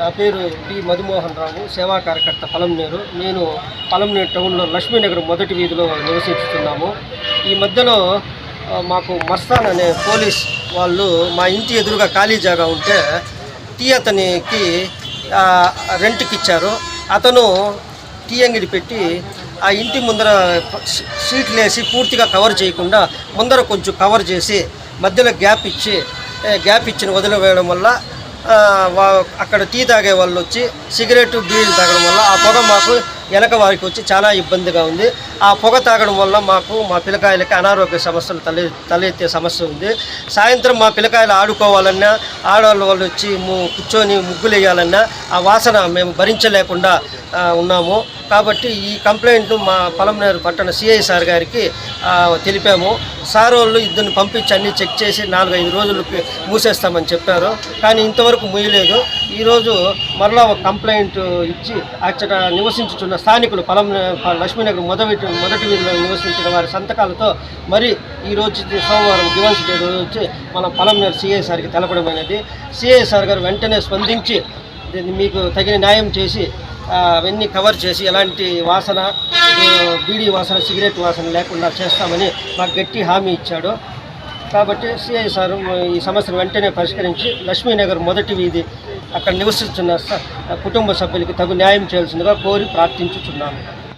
నా పేరు డి మధుమోహన్ రావు సేవా కార్యకర్త పలంనేరు. నేను పలంనేరు టౌన్లో లక్ష్మీనగర్ మొదటి వీధిలో నివసించుతున్నాము. ఈ మధ్యలో మాకు మర్సాన్ అనే పోలీస్ వాళ్ళు మా ఇంటి ఎదురుగా ఖాళీ జాగా ఉంటే టీ అతనికి రెంట్కి ఇచ్చారు. అతను టీ అంగిడి పెట్టి ఆ ఇంటి ముందర సీట్లు వేసి పూర్తిగా కవర్ చేయకుండా ముందర కొంచెం కవర్ చేసి మధ్యలో గ్యాప్ ఇచ్చి గ్యాప్ ఇచ్చిన వదిలివేయడం వల్ల అక్కడ టీ తాగే వాళ్ళు వచ్చి సిగరెట్ బీడీలు తాగడం వల్ల ఆ పొగ మాకు వెనక వారికి వచ్చి చాలా ఇబ్బందిగా ఉంది. ఆ పొగ తాగడం వల్ల మాకు మా పిల్లకాయలకి అనారోగ్య సమస్యలు తలె తలెత్తే సమస్య ఉంది. సాయంత్రం మా పిల్లకాయలు ఆడుకోవాలన్నా ఆడవాళ్ళ వాళ్ళు వచ్చి కూర్చొని ముగ్గులు వేయాలన్నా ఆ వాసన మేము భరించలేకుండా ఉన్నాము. కాబట్టి ఈ కంప్లైంట్ మా పొలంనేరు పట్టణ సిఐ సార్ గారికి తెలిపాము. సార్ వాళ్ళు ఇద్దరిని పంపించి అన్ని చెక్ చేసి నాలుగైదు రోజులు మూసేస్తామని చెప్పారు. కానీ ఇంతవరకు మూయలేదు. ఈరోజు మరలా ఒక కంప్లైంట్ ఇచ్చి అక్కడ నివసించుతున్న స్థానికులు పొలం లక్ష్మీనగర్ మొదటి మొదటి వీధిలో నివసించిన వారి సంతకాలతో మరి ఈ రోజు సోమవారం దివన్స్ డే రోజు వచ్చి మన పొలం సిఐ సార్కి తెలపడమైనది సిఐ సార్ గారు వెంటనే స్పందించి మీకు తగిన న్యాయం చేసి అవన్నీ కవర్ చేసి ఎలాంటి వాసన బీడీ వాసన సిగరెట్ వాసన లేకుండా చేస్తామని మాకు గట్టి హామీ ఇచ్చాడు. కాబట్టి సిఐ సార్ ఈ సమస్యను వెంటనే పరిష్కరించి లక్ష్మీనగర్ మొదటి వీధి అక్కడ నివసిస్తున్న స- కుటుంబ సభ్యులకి తగు న్యాయం చేయాల్సిందిగా కోరి ప్రార్థించుచున్నాను